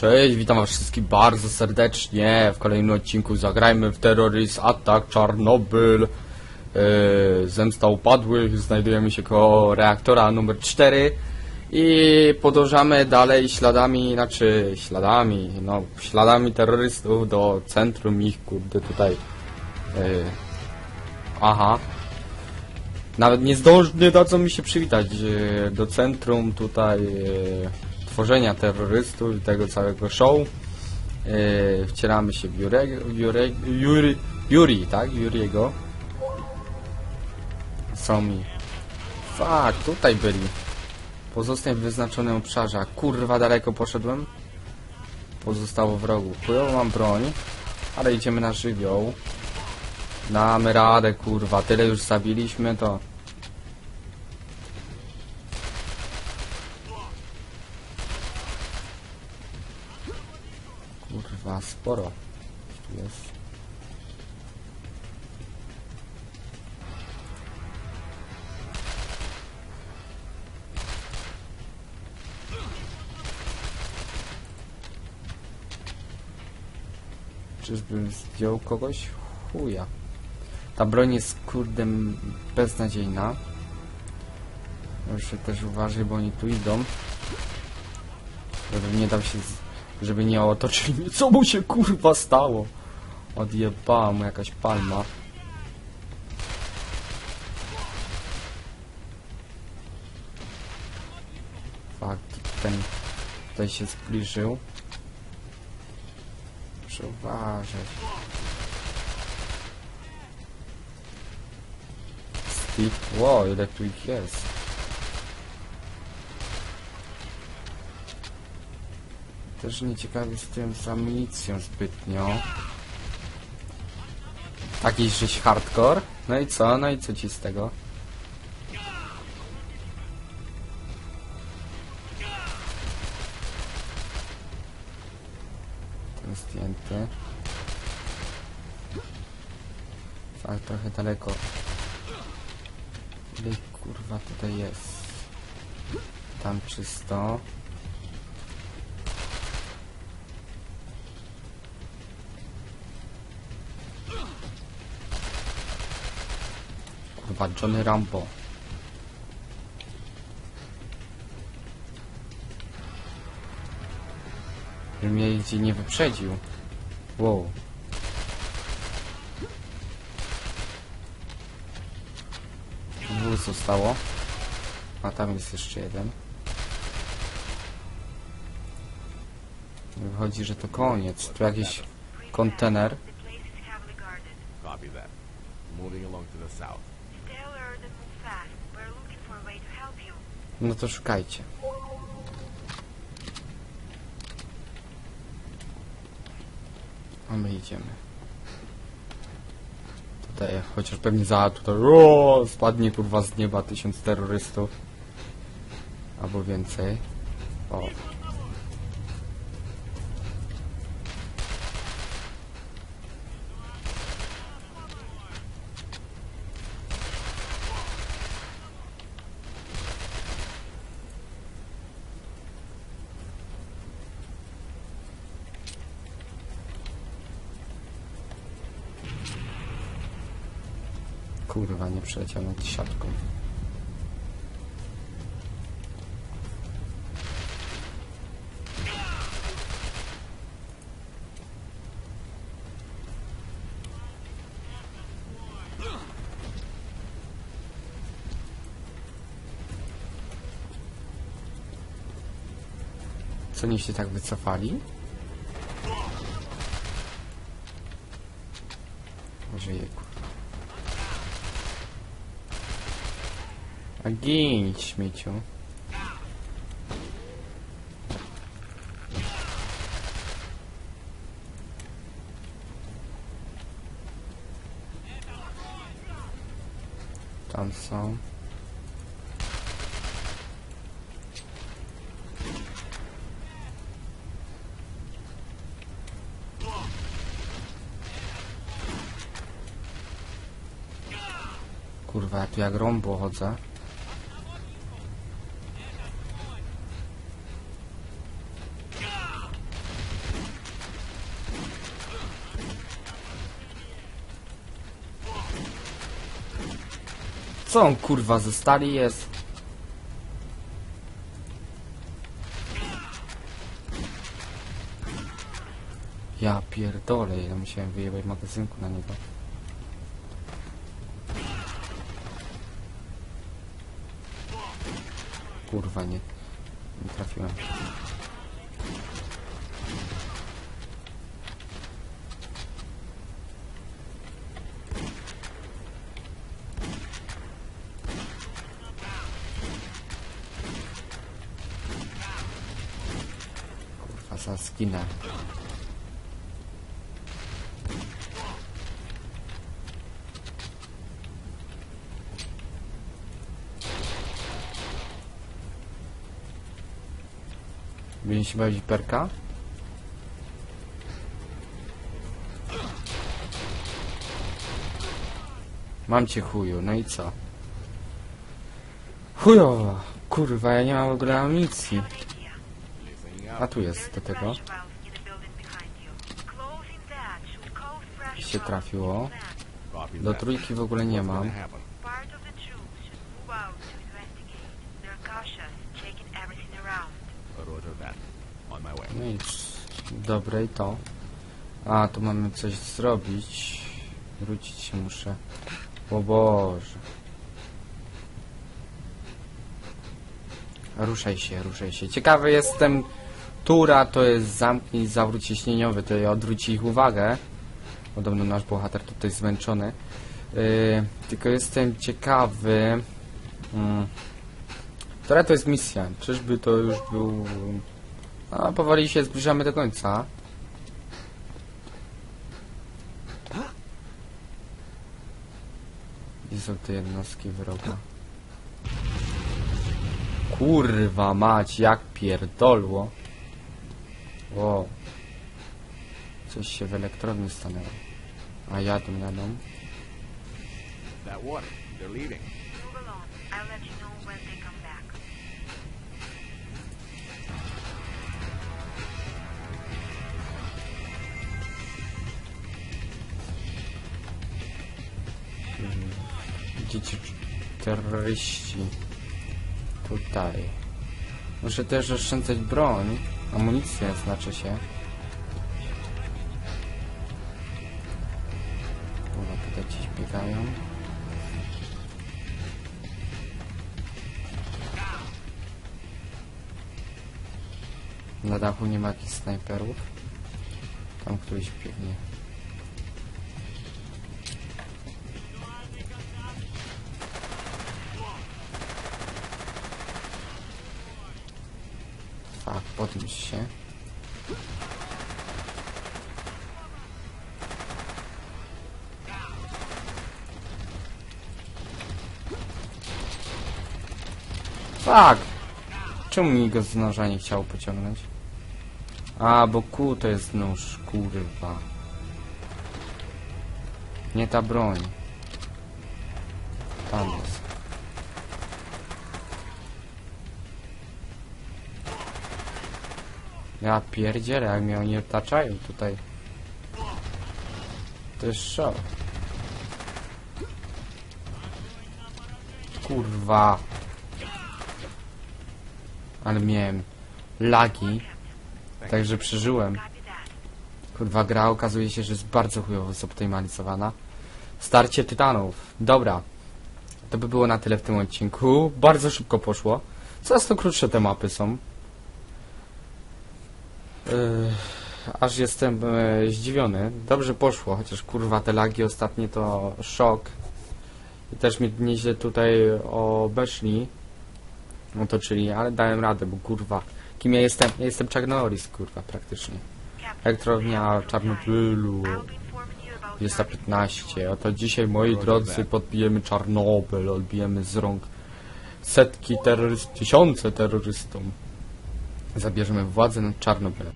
Cześć, witam was wszystkich bardzo serdecznie. W kolejnym odcinku Zagrajmy w Terrorist Attack Czarnobyl. Yy, Zemsta upadłych, znajdujemy się koło reaktora numer 4 i podążamy dalej śladami, znaczy śladami, no śladami terrorystów do centrum ich, kurde tutaj yy, aha. Nawet nie nie dadzą mi się przywitać e, do centrum tutaj e, tworzenia terrorystów i tego całego show. E, wcieramy się w Jurego, Jure, Juri, tak? Juriego. Są mi. Fuck, tutaj byli. Pozostań w wyznaczonym obszarze. A kurwa, daleko poszedłem. Pozostało wrogu. Chujową mam broń, ale idziemy na żywioł. Damy radę, kurwa. Tyle już zabiliśmy, to... Kurwa, sporo. Jest. Czyżbym zdjął kogoś? Chuja. Ta broń jest kurde beznadziejna. Muszę też uważaj, bo oni tu idą. Żeby nie dał się. Żeby nie otoczyli mnie. Co mu się kurwa stało? Odjebała mu jakaś palma. Fakt, ten tutaj się zbliżył. Muszę uważać. Steve. Wow, ile tu ich jest. Też nie ciekawy jestem z amunicją zbytnio. Taki żeś hardcore? No i co? No i co ci z tego? Ten zdjęty. Tak, trochę daleko. Ile kurwa tutaj jest? Tam czysto. Kurwa, Johnny Rambo. Mnie gdzie nie wyprzedził. Wow. Dwóch zostało. A tam jest jeszcze jeden. Wychodzi, że to koniec. Tu jakiś kontener. Copy that. Moving along to the south. No to szukajcie. A my idziemy. Tutaj, chociaż pewnie za tutaj o, spadnie kurwa z nieba tysiąc terrorystów. Albo więcej. O. Kurwa, nie przeleciał nad siatką. Co nie się tak wycofali? Może A gin, śmieciu. Tam są. Kurwa, ja tu jak rąbo chodzę. Co on kurwa ze stali jest? Ja pierdolę, ja musiałem wyjebać magazynku na niego. Kurwa, nie, nie trafiłem. Kurwa, za skinę. Bawić perka? Mam cię chuju, no i co? Chujowo! Kurwa, ja nie mam w ogóle amunicji. A tu jest do tego. fresh Się trafiło. Do trójki w ogóle nie mam. No i dobre i to. A, tu mamy coś zrobić. Wrócić się muszę. O Boże. Ruszaj się, ruszaj się. Ciekawy jestem. Tura to jest zamknij zawrót ciśnieniowy, to odwróci ich uwagę. Podobno nasz bohater tutaj zmęczony. Yy, tylko jestem ciekawy. Mm, która to jest misja? Czyżby to już był a powoli się zbliżamy do końca. Gdzie są te jednostki wroga? Kurwa mać, jak pierdolło. Wow. Coś się w elektrowni stanęło. A jadą, jadą. That water. They're leaving. Move along. I'll let you know when they come back. Dzieci terroryści. Tutaj. Muszę też oszczędzać broń. Amunicję znaczy się. Kurwa, tutaj gdzieś biegają. Na dachu nie ma jakichś snajperów. Tam któryś biegnie. Podnieś się. Czemu mi go z noża nie chciał pociągnąć? A, bo kół to jest nóż, kurwa. Nie ta broń. Tam jest. Ja pierdzielę, jak mnie oni otaczają tutaj. To jest szok. Kurwa. Ale miałem lagi, także przeżyłem. Kurwa, gra okazuje się, że jest bardzo chujowo zoptymalizowana. Starcie tytanów. Dobra. To by było na tyle w tym odcinku. Bardzo szybko poszło. Coraz to krótsze te mapy są. Yy, aż jestem e, zdziwiony. Dobrze poszło, chociaż kurwa te lagi ostatnie to szok. I też mnie nieźle tutaj obeszli. Otoczyli, ale dałem radę, bo kurwa. Kim ja jestem? Ja jestem Chuck Norris, kurwa, praktycznie. Elektrownia Czarnobylu. I'll be informing you about Jest target 15. Oto dzisiaj, moi drodzy, podbijemy Czarnobyl, odbijemy z rąk setki terrorystów, tysiące terrorystom. Zabierzemy władzę nad Czarnobylem.